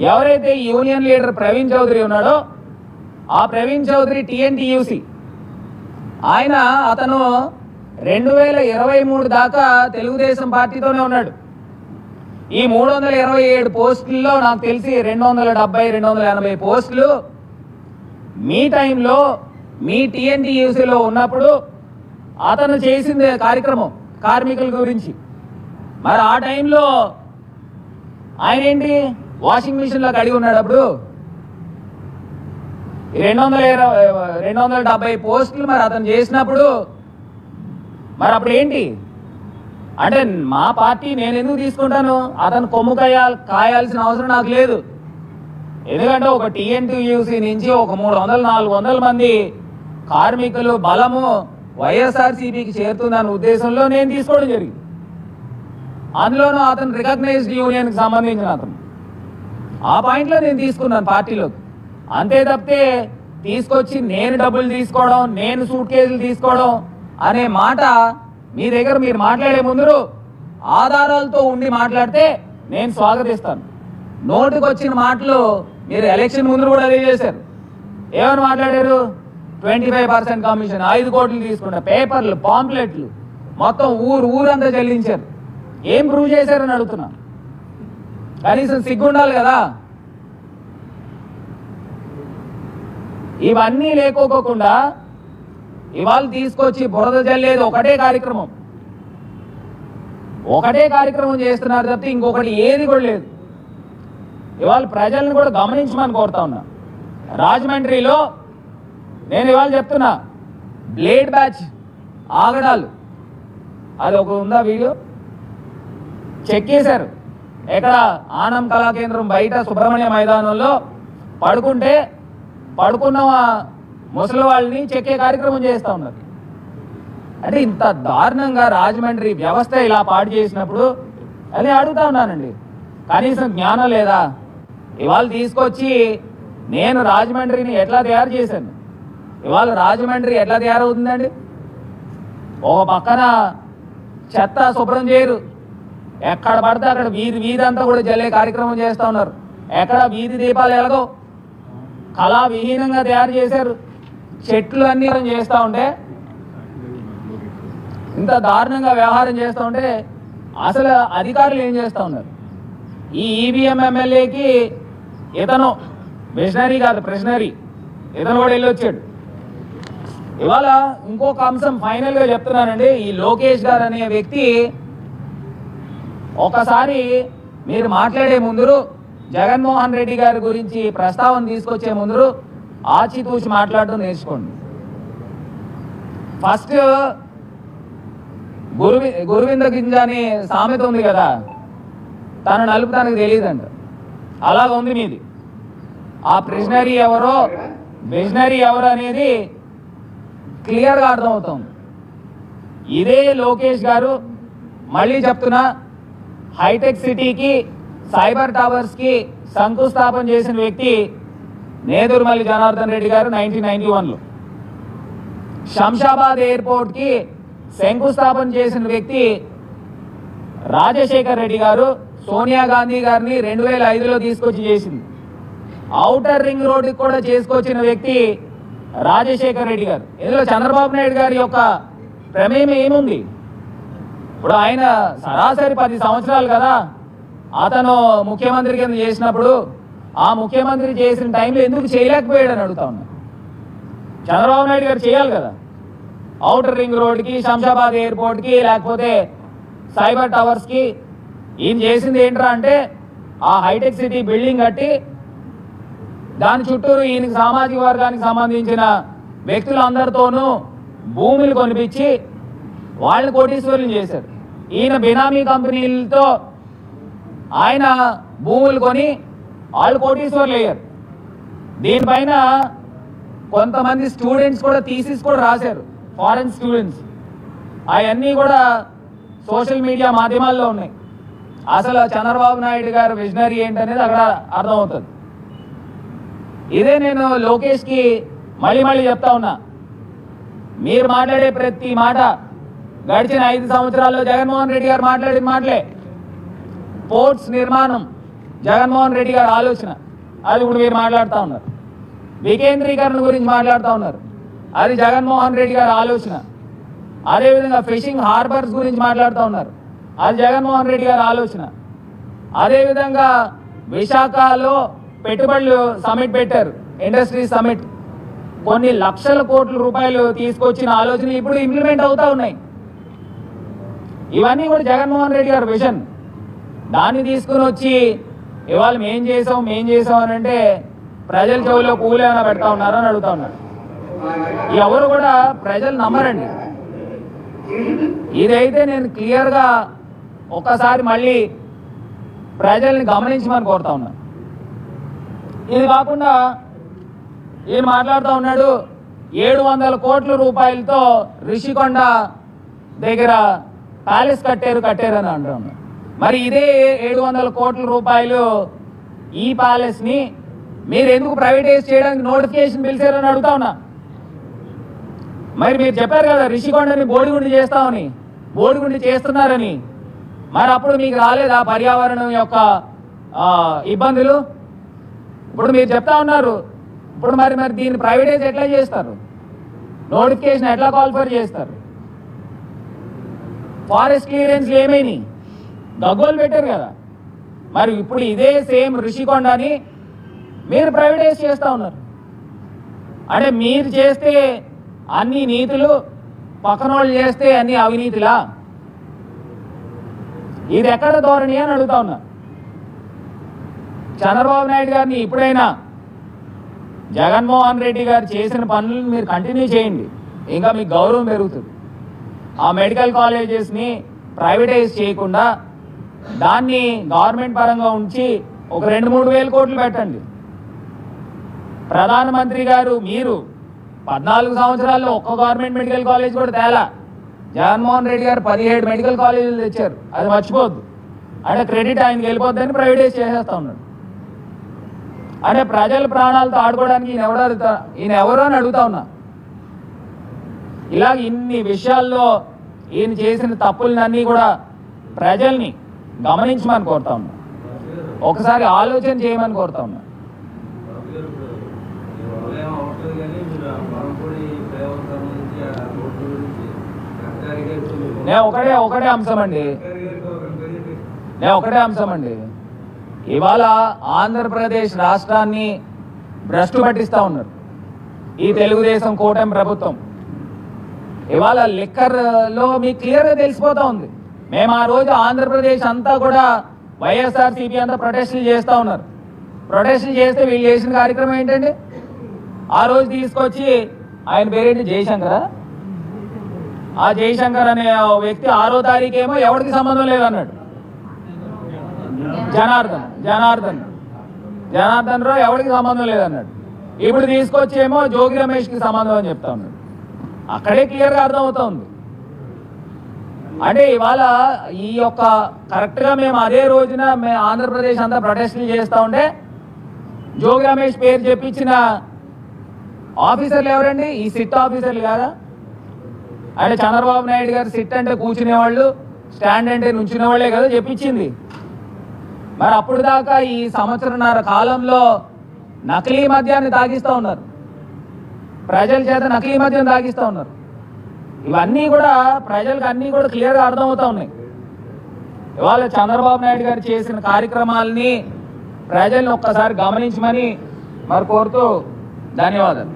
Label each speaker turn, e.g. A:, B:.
A: ఎవరైతే union leader Praveen Chowdary ఉన్నాడో ఆ ప్రవీణ్ చౌదరి టిఎన్టీయూసి ఆయన అతను రెండు వేల ఇరవై మూడు దాకా తెలుగుదేశం పార్టీతోనే ఉన్నాడు. ఈ మూడు వందల ఇరవై ఏడు పోస్టుల్లో నాకు తెలిసి రెండు వందల డెబ్బై రెండు వందల ఎనభై పోస్టులు. మీ టైంలో మీ టీఎన్టీయూసీలో ఉన్నప్పుడు అతను చేసింది కార్యక్రమం కార్మికుల గురించి. మరి ఆ టైంలో ఆయన ఏంటి? వాషింగ్ మిషన్లో కడిగి ఉన్నాడు అప్పుడు రెండు వందల ఇరవై రెండు వందల డెబ్బై పోస్టులు మరి అతను చేసినప్పుడు? మరి అప్పుడు ఏంటి? అంటే మా పార్టీ నేను ఎందుకు తీసుకుంటాను? అతను కొమ్ము కాయాలి కాయాల్సిన అవసరం నాకు లేదు. ఎందుకంటే ఒక టీఎన్టీయూసీ నుంచి ఒక మూడు వందల నాలుగు వందల మంది కార్మికులు బలము వైఎస్ఆర్సీపీకి చేరుతుందన్న ఉద్దేశంలో నేను తీసుకోవడం జరిగింది. అందులోనూ అతను రికగ్నైజ్డ్ యూనియన్కి సంబంధించిన అతను. ఆ పాయింట్లో నేను తీసుకున్నాను పార్టీలోకి. అంతే తప్పితే తీసుకొచ్చి నేను డబ్బులు తీసుకోవడం నేను సూట్ కేసులు తీసుకోవడం అనే మాట మీ దగ్గర మీరు మాట్లాడే ముందు ఆధారాలతో ఉండి మాట్లాడితే నేను స్వాగతిస్తాను. నోటికి వచ్చిన మాటలు మీరు ఎలక్షన్ ముందు కూడా అదే చేశారు ఏమని మాట్లాడారు? ట్వంటీ ఫైవ్ పర్సెంట్ కమిషన్ ఐదు కోట్లు తీసుకుంటారు పేపర్లు పాంప్లెట్లు మొత్తం ఊరు ఊరంతా చెల్లించారు. ఏం ప్రూవ్ చేశారని అడుగుతున్నాను కనీసం సిగ్గుండాలి కదా. ఇవన్నీ లేకోకుండా ఇవాళ తీసుకొచ్చి బురద జల్లేది ఒకటే కార్యక్రమం. ఒకటే కార్యక్రమం చేస్తున్నారు తప్పితే ఇంకొకటి ఏది కూడా లేదు. ఇవాళ ప్రజల్ని కూడా గమనించమని కోరుతా ఉన్నా. రాజమండ్రిలో నేను ఇవాళ చెప్తున్నా బ్లేడ్ బ్యాచ్ ఆగడాలు. అది ఒక ఉందా వీడియో? చెక్ చేశారు. ఎక్కడ? ఆనం కళా కేంద్రం బయట సుబ్రహ్మణ్య మైదానంలో. పడుకుంటే పడుకున్న ముసలి వాళ్ళని చెక్కే కార్యక్రమం చేస్తా ఉన్నారు అంటే ఇంత దారుణంగా రాజమండ్రి వ్యవస్థ ఇలా పాడు చేసినప్పుడు అది అడుగుతా ఉన్నానండి. కనీసం జ్ఞానం లేదా? ఇవాళ తీసుకొచ్చి నేను రాజమండ్రిని ఎట్లా తయారు చేశాను? ఇవాళ రాజమండ్రి ఎట్లా తయారవుతుందండి? ఒక పక్కన చెత్త శుభ్రం చేయరు. ఎక్కడ పడితే అక్కడ వీధి వీధి అంతా కూడా జల్లే కార్యక్రమం చేస్తూ ఉన్నారు. ఎక్కడ వీధి దీపాలు ఎలాగో కళా విహీనంగా తయారు చేశారు. చెట్లు అన్ని చేస్తూ ఉంటే ఇంత దారుణంగా వ్యవహారం చేస్తూ ఉంటే అసలు అధికారులు ఏం చేస్తూ ఉన్నారు? ఈ ఈవీఎం ఎమ్మెల్యేకి ఇతను మిషనరీ కాదు ప్రెషనరీ ఇతను కూడా వెళ్ళి వచ్చాడు ఇవాళ ఇంకొక అంశం ఫైనల్గా చెప్తున్నానండి. ఈ లోకేష్ గారు అనే వ్యక్తి ఒకసారి మీరు మాట్లాడే ముందు జగన్మోహన్ రెడ్డి గారి గురించి ప్రస్తావన తీసుకొచ్చే ముందు ఆచితూచి మాట్లాడటం నేర్చుకోండి. ఫస్ట్ గురువి గురువింద గింజ అని సామెత ఉంది కదా తను నలుపు తనకు తెలియదంట. అలాగ ఉంది మీది. ఆ ప్రిజనరీ ఎవరో విజనరీ ఎవరు అనేది క్లియర్గా అర్థమవుతుంది. ఇదే లోకేష్ గారు మళ్ళీ చెప్తున్నా హైటెక్ సిటీకి సైబర్ టవర్స్కి శంకుస్థాపన చేసిన వ్యక్తి నేదురుమల్లి జనార్దన్ రెడ్డి గారు నైన్టీన్ నైన్టీ వన్లో. శంషాబాద్ ఎయిర్పోర్ట్కి శంకుస్థాపన చేసిన వ్యక్తి రాజశేఖర్ రెడ్డి గారు సోనియా గాంధీ గారిని రెండు వేల ఐదులో తీసుకొచ్చి చేసింది. ఔటర్ రింగ్ రోడ్డుకి కూడా చేసుకొచ్చిన వ్యక్తి రాజశేఖర్ రెడ్డి గారు. ఇందులో చంద్రబాబు నాయుడు గారి యొక్క ప్రమేయం ఏముంది? ఇప్పుడు ఆయన సరాసరి పది సంవత్సరాలు కదా. అతను ముఖ్యమంత్రి కింద చేసినప్పుడు ఆ ముఖ్యమంత్రి చేసిన టైంలో ఎందుకు చేయలేకపోయాడని అడుగుతా ఉన్నా. చంద్రబాబు నాయుడు గారు చేయాలి కదా. ఔటర్ రింగ్ రోడ్కి శంషాబాద్ ఎయిర్పోర్ట్కి లేకపోతే సైబర్ టవర్స్కి ఈయన చేసింది ఏంట్రా అంటే ఆ హైటెక్ సిటీ బిల్డింగ్ కట్టి దాని చుట్టూరు ఈయనకి సామాజిక వర్గానికి సంబంధించిన వ్యక్తులందరితోనూ భూములు కొనిపించి వాళ్ళని కోటీశ్వరులు చేశారు ఈయన బినామీ కంపెనీలతో ఆయన భూములు కొని వాళ్ళు కోటీశ్వర్లు అయ్యారు. దీనిపైన కొంతమంది స్టూడెంట్స్ కూడా థీసిస్ కూడా రాశారు ఫారెన్ స్టూడెంట్స్. అవన్నీ కూడా సోషల్ మీడియా మాధ్యమాల్లో ఉన్నాయి. అసలు చంద్రబాబు నాయుడు గారు విజనరీ ఏంటనేది అక్కడ అర్థమవుతుంది. ఇదే నేను లోకేష్కి మళ్ళీ మళ్ళీ చెప్తా ఉన్నా. మీరు మాట్లాడే ప్రతి మాట గడిచిన ఐదు సంవత్సరాల్లో జగన్మోహన్ రెడ్డి గారు మాట్లాడిన మాటలే. పోర్ట్స్ నిర్మాణం జగన్మోహన్ రెడ్డి గారు ఆలోచన. అది ఇప్పుడు మీరు మాట్లాడుతూ ఉన్నారు. వికేంద్రీకరణ గురించి మాట్లాడుతూ ఉన్నారు. అది జగన్మోహన్ రెడ్డి గారి ఆలోచన. అదేవిధంగా ఫిషింగ్ హార్బర్స్ గురించి మాట్లాడుతూ ఉన్నారు. అది జగన్మోహన్ రెడ్డి గారి ఆలోచన. అదేవిధంగా విశాఖలో పెట్టుబడులు సమిట్ పెట్టారు. ఇండస్ట్రీ సమిట్ కొన్ని లక్షల కోట్ల రూపాయలు తీసుకొచ్చిన ఆలోచనలు ఇప్పుడు ఇంప్లిమెంట్ అవుతా ఉన్నాయి. ఇవన్నీ కూడా జగన్మోహన్ రెడ్డి గారు విజన్. దాన్ని తీసుకుని వచ్చి ఇవాళ మేం చేసాం మేం చేసాం అని అంటే ప్రజల చెవుల్లో పూలు ఏమైనా పెడతా ఉన్నారో అని అడుగుతా ఉన్నాడు. ఎవరు కూడా ప్రజలు నమ్మరండి. ఇదైతే నేను క్లియర్గా ఒక్కసారి మళ్ళీ ప్రజల్ని గమనించమని కోరుతా ఉన్నాను ఇది కాకుండా ఈయన మాట్లాడుతూ ఉన్నాడు ఏడు వందల కోట్ల రూపాయలతో రిషికొండ దగ్గర ప్యాలెస్ కట్టారు కట్టారు అని అంటూ మరి ఇదే ఏడు వందల కోట్ల రూపాయలు ఈ ప్యాలెస్ని మీరు ఎందుకు ప్రైవేటైజ్ చేయడానికి నోటిఫికేషన్ పిలిచారని అడుగుతా ఉన్నా. మరి మీరు చెప్పారు కదా రిషికొండని బోడిగుండి చేస్తామని బోడిగుండి చేస్తున్నారని. మరి అప్పుడు మీకు రాలేదా పర్యావరణం యొక్క ఇబ్బందులు? ఇప్పుడు మీరు చెప్తా ఉన్నారు ఇప్పుడు మరి మరి దీన్ని ప్రైవేటైజ్ ఎట్లా చేస్తారు? నోటిఫికేషన్ ఎట్లా క్వాలిఫై చేస్తారు? ఫారెస్ట్ క్లియరెన్స్ ఏమైనాయి గగ్గోలు పెట్టారు కదా. మరి ఇప్పుడు ఇదే సేమ్ రిషికొండని మీరు ప్రైవేటైజ్ చేస్తూ ఉన్నారు. అంటే మీరు చేస్తే అన్ని నీతులు పక్కన వాళ్ళు చేస్తే అన్ని అవినీతిలా? ఇది ఎక్కడ ధోరణి అని అడుగుతా ఉన్నా. చంద్రబాబు నాయుడు గారిని ఇప్పుడైనా జగన్మోహన్ రెడ్డి గారు చేసిన పనులను మీరు కంటిన్యూ చేయండి. ఇంకా మీకు గౌరవం పెరుగుతుంది. ఆ మెడికల్ కాలేజెస్ని ప్రైవేటైజ్ చేయకుండా దాన్ని గవర్నమెంట్ పరంగా ఉంచి ఒక రెండు మూడు వేల కోట్లు పెట్టండి. ప్రధానమంత్రి గారు మీరు పద్నాలుగు సంవత్సరాల్లో ఒక్క గవర్నమెంట్ మెడికల్ కాలేజ్ కూడా తేలా. జగన్మోహన్ రెడ్డి గారు పదిహేడు మెడికల్ కాలేజీలు తెచ్చారు. అది మర్చిపోద్దు అంటే క్రెడిట్ ఆయనకి వెళ్ళిపోద్దని ప్రైవేటైజ్ చేసేస్తా ఉన్నాడు. అంటే ప్రజల ప్రాణాలతో ఆడుకోవడానికి ఈయన ఎవరు అడుగుతా ఈయన ఎవరు అని అడుగుతా ఉన్నా. ఇలా ఇన్ని విషయాల్లో ఈయన చేసిన తప్పులన్నీ కూడా ప్రజల్ని గమనించమని కోరుతా ఉన్నా. ఒకసారి ఆలోచన చేయమని కోరుతా ఉన్నా. నేను ఒకటే ఒకటే అంశం అండి. నేను ఒకటే అంశం అండి. ఇవాళ ఆంధ్రప్రదేశ్ రాష్ట్రాన్ని భ్రష్టు పట్టిస్తూ ఉన్నారు. ఈ తెలుగుదేశం కూటమి ప్రభుత్వం. ఇవాళ లిక్కర్లో మీకు క్లియర్గా తెలిసిపోతా ఉంది. మేము ఆ రోజు ఆంధ్రప్రదేశ్ అంతా కూడా వైఎస్ఆర్సీపీ అంతా ప్రొటెస్టులు చేస్తూ ఉన్నారు. ప్రొటెస్టులు చేస్తే వీళ్ళు చేసిన కార్యక్రమం ఏంటండి? ఆ రోజు తీసుకొచ్చి ఆయన పేరేంటి? జయశంకర్? ఆ జయశంకర్ అనే వ్యక్తి ఆరో తారీఖు ఏమో ఎవరికి సంబంధం లేదన్నాడు? జనార్దన్ జనార్దన్. జనార్దన్ రావు ఎవరికి సంబంధం లేదన్నాడు? ఇప్పుడు తీసుకొచ్చేమో జోగి రమేష్కి సంబంధం అని చెప్తా ఉన్నాడు. అక్కడే క్లియర్గా అర్థమవుతా ఉంది అంటే ఇవాళ ఈ యొక్క కరెక్ట్గా మేము అదే రోజున మేము ఆంధ్రప్రదేశ్ అంతా ప్రొటెస్టులు చేస్తూ ఉంటే జోగి రమేష్ పేరు చెప్పించిన ఆఫీసర్లు ఎవరండి? ఈ సిట్ ఆఫీసర్లు కాదా? అంటే చంద్రబాబు నాయుడు గారు సిట్ అంటే కూర్చునే వాళ్ళు స్టాండ్ అంటే నుంచునే వాళ్ళే కదా చెప్పించింది. మరి అప్పుడు దాకా ఈ సంవత్సరంన్నర కాలంలో నకిలీ మద్యాన్ని తాగిస్తూ ఉన్నారు. ప్రజల చేత నకిలీ మద్యం తాగిస్తూ ఉన్నారు. ఇవన్నీ కూడా ప్రజలకు అన్నీ కూడా క్లియర్గా అర్థమవుతా ఉన్నాయి. ఇవాళ చంద్రబాబు నాయుడు గారు చేసిన కార్యక్రమాలని ప్రజల్ని ఒక్కసారి గమనించమని మరి కోరుతూ ధన్యవాదాలు?